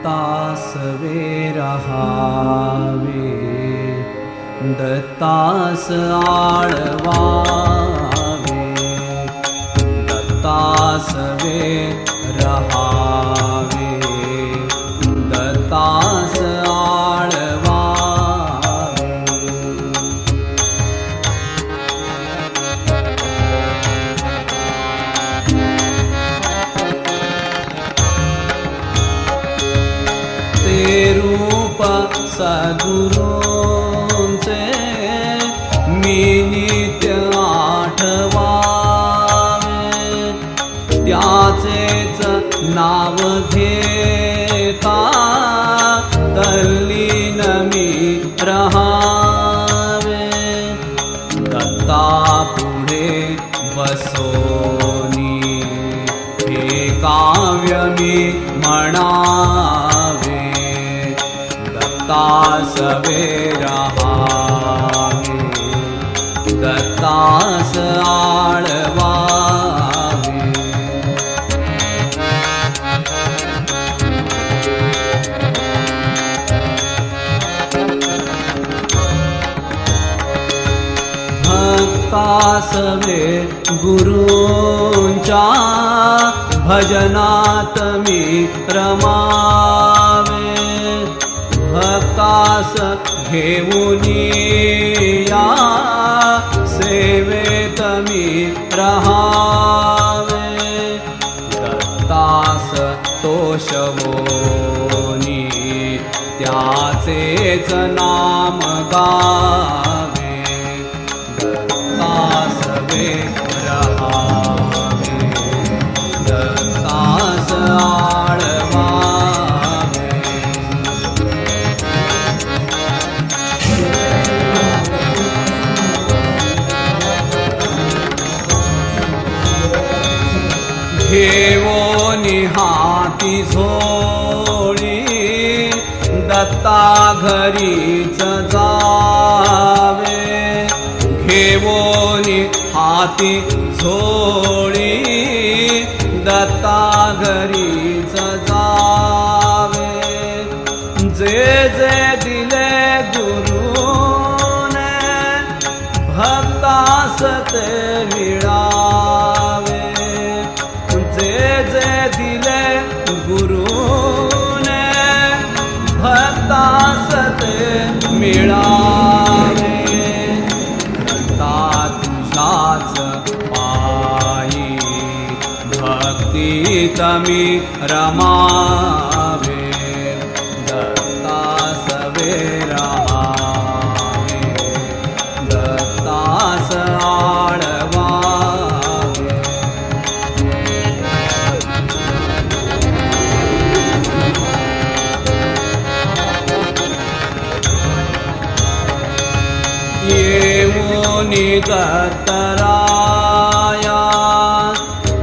दत्तास वे रहावे दत्तास आळवावे दत्तास ते रूप सद्गुरूंचे मी नित्य आठवावे त्याचेच नाव घेता तल्लीन मी हे काव्य मी म्हणावे सवे रहावे दत्तास आळवावे भक्तासवे गुरूंच्या भजनात मी रमावे भक्तास घेऊनी या. सेवेत मी रहावे. दत्तास तोषवोनी त्याचेच नाम गावे. दत्तास वे घेवो निहाती झोळी दत्ता घरीच जावे. घेवोनी हाती झोळी दत्ता घरीच जावे. जे जे दिले गुरुने भक्तास ते विळा जे जे दिले गुरुने भक्तास ते मिळावे दत्ता तुझाच पायी भक्ती तमी रमावे दत्तास वे येवोनि दत्तराया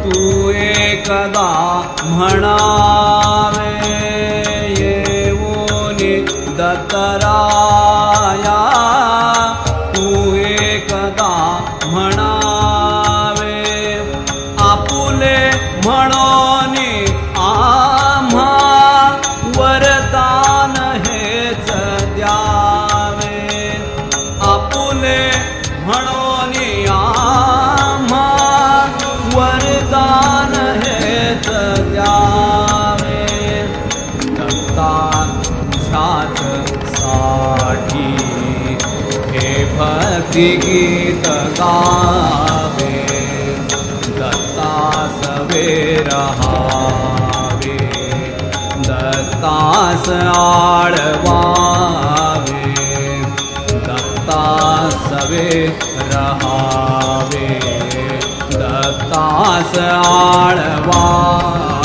तू येवोनि दत्तराया तू भक्ती गीत गावे दत्ता सवे रहावे दत्तास आळवावे दत्ता आळवावे